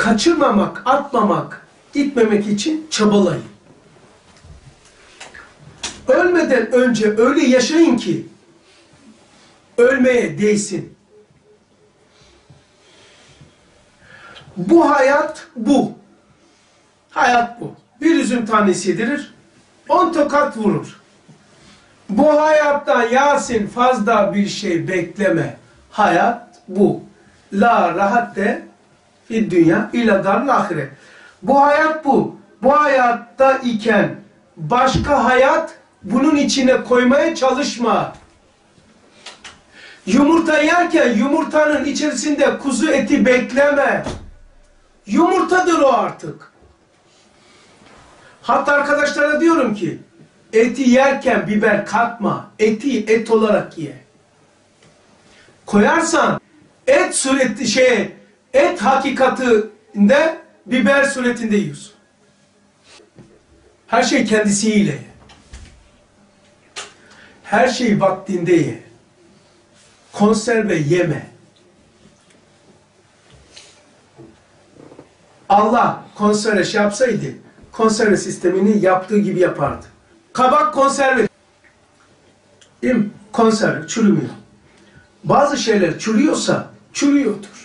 kaçırmamak, atmamak, gitmemek için çabalayın. Ölmeden önce öyle yaşayın ki ölmeye değsin. Bu hayat bu. Hayat bu. Bir üzüm tanesi yedirir, on tokat vurur. Bu hayattan Yasin fazla bir şey bekleme. Hayat bu. La rahat de fi dünya ila darul ahiret. Bu hayat bu. Bu hayatta iken başka hayat bunun içine koymaya çalışma. Yumurta yerken yumurtanın içerisinde kuzu eti bekleme. Yumurtadır o artık. Hatta arkadaşlara diyorum ki eti yerken biber katma. Eti et olarak ye. Koyarsan et sureti şey et hakikatinde biber suretinde yiyorsun. Her şey kendisiyle ye. Her şey vaktinde ye. Konserve yeme. Allah konserve şey yapsaydı, konserve sistemini yaptığı gibi yapardı. Kabak konserve. Değil mi? Konserve, çürümüyor. Bazı şeyler çürüyorsa, çürüyordur.